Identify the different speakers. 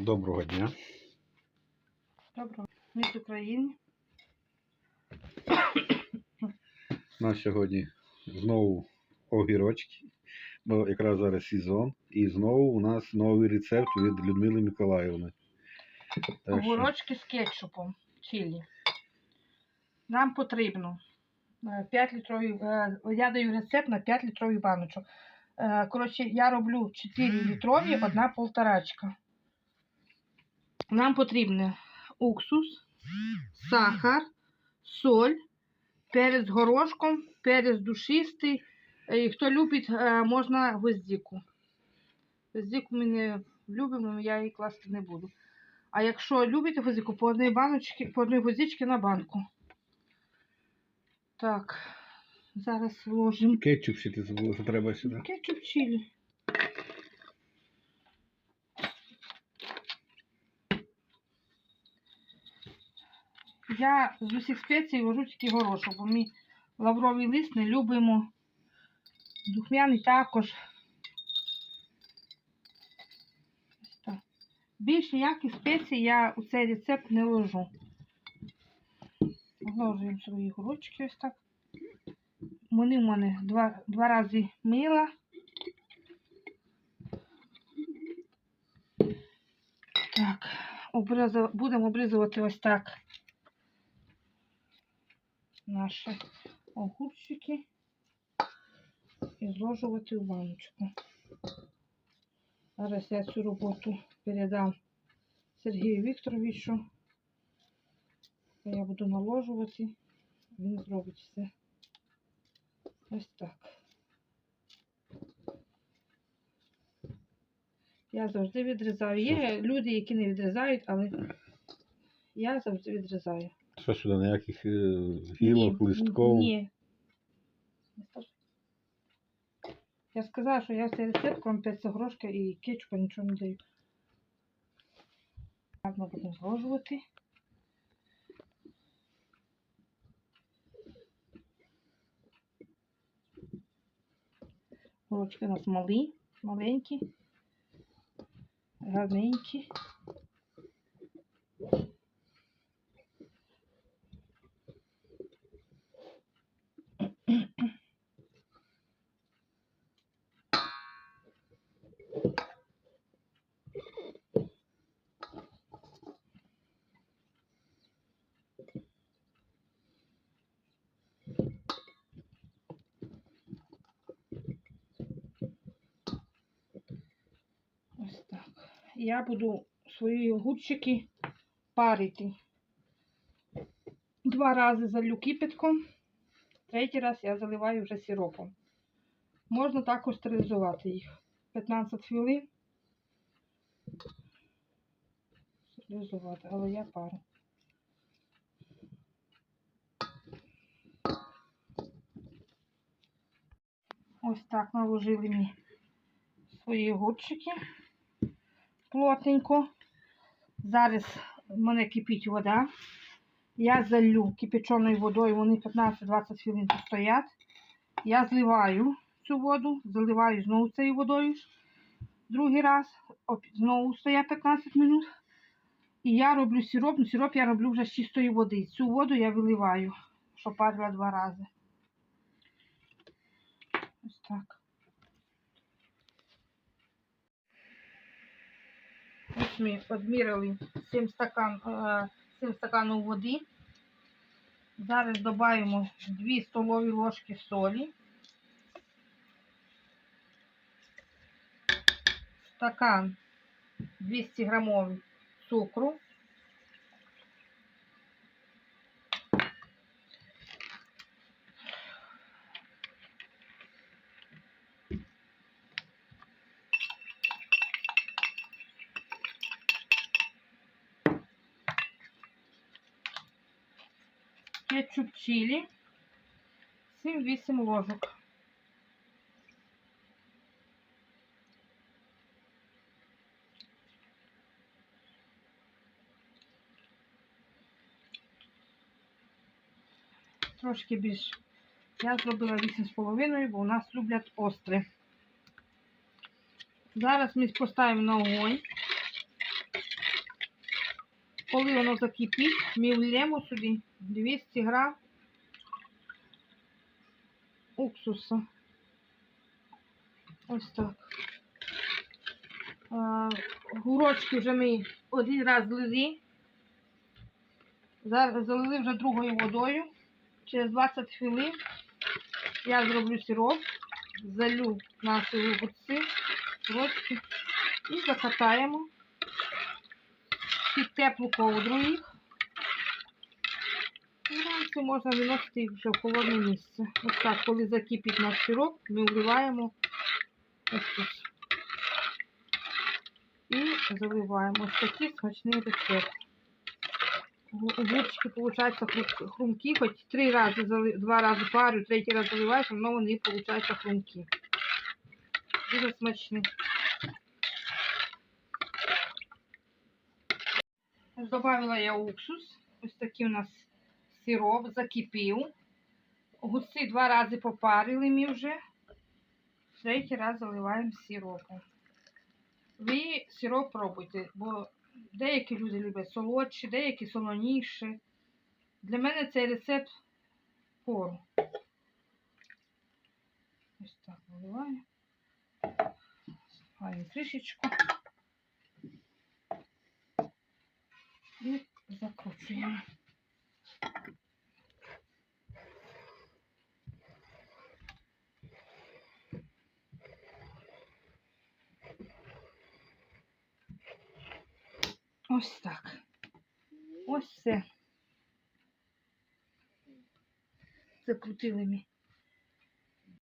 Speaker 1: Доброго дня.
Speaker 2: Доброго. З України.
Speaker 1: У нас сьогодні знову огірочки, бо якраз зараз сезон. І знову у нас новий рецепт від Людмили Миколаївни. Так що
Speaker 2: Огурочки з кетчупом чилі. Нам потрібно 5 літрові, е, я даю рецепт на 5 літрові баночок. Е, Коротше, я роблю 4 літрові, одна полторачка. Нам потрібно уксус, сахар, соль, перець горошком, перець душистий. І хто любить, е, можна гвоздику. Гвоздику ми не любимо, я її класти не буду. А якщо любите гвоздику, по одній баночці, по одній гвоздичці на банку. Так, зараз вложимо
Speaker 1: кетчуп ще ти забула, треба сюди.
Speaker 2: кетчуп чилі. Я з усіх спецій вожу тільки горошок, бо ми лавровий лист не любимо. Духмяний також. Більш ніяких спецій я у цей рецепт не ложу. Вложуємо свої горочки ось так. Вони в мене два, два рази мила. Так, обріза- будемо обрізувати ось так наші огурчики і зложувати в баночку. Зараз я цю роботу передам Сергію Вікторовичу. Я буду наложувати, він зробить все. Ось так. Я завжди відрізаю. Є люди, які не відрізають, але я завжди відрізаю.
Speaker 1: Що сюди, ніяких е, гілок,
Speaker 2: Ні,
Speaker 1: листков.
Speaker 2: Ні. Я сказала, що я цей рецепт, крім п'ятцегрошка і кетчупа, нічого не даю. Гарно будемо зложувати. Горочки у нас малі, маленькі, гарненькі. Ось так. Я буду свої огурчики парити. Два рази залю кипятком, третій раз я заливаю вже сиропом. Можна також стерилізувати їх. 15 хвилин. Стерилізувати, але я пару. Ось так наложили ми свої огурчики плотненько. Зараз в мене кипить вода. Я залью кипяченою водою, вони 15-20 хвилин постоять. Я зливаю цю воду, заливаю знову цією водою. Другий раз, знову стоять 15 минут. І я роблю сироп, ну сироп я роблю вже з чистої води. Цю воду я виливаю, що парила два рази. Ось так. Ось ми відміряли 7 стакан, е, 7 стаканів води. Зараз додаємо 2 столові ложки солі. Стакан 200 грамів цукру. Кетчуп чилі 7-8 ложок. Трошки більш. Я зробила 8,5, бо у нас люблять остре. Зараз ми поставимо на огонь. Коли воно закипить, ми влємо сюди 200 грам уксусу. Ось так. Гурочки вже ми один раз злили. Залили вже другою водою. Через 20 хвилин я зроблю сироп, залю наші огурці, гурочки і закатаємо під теплу ковдру їх. Вранці можна виносити їх вже в холодне місце. Ось так, коли закипить наш сироп, ми вливаємо уксус. І заливаємо. Ось такий смачний рецепт. Гу- Огурчики, получаються хру- хрумкі, хоч три рази два рази парю, третій раз заливаєш, воно вони получаються хрумкі. Дуже смачні. Добавила я уксус. Ось такий у нас сироп закипів. Огурці два рази попарили ми вже. Третій раз заливаємо сиропом. Ви сироп пробуйте, бо деякі люди люблять солодші, деякі солоніші. Для мене цей рецепт пору. Ось так виливаємо. Ставимо кришечку. І закручуємо. Ось так. Ось все. Закрутили ми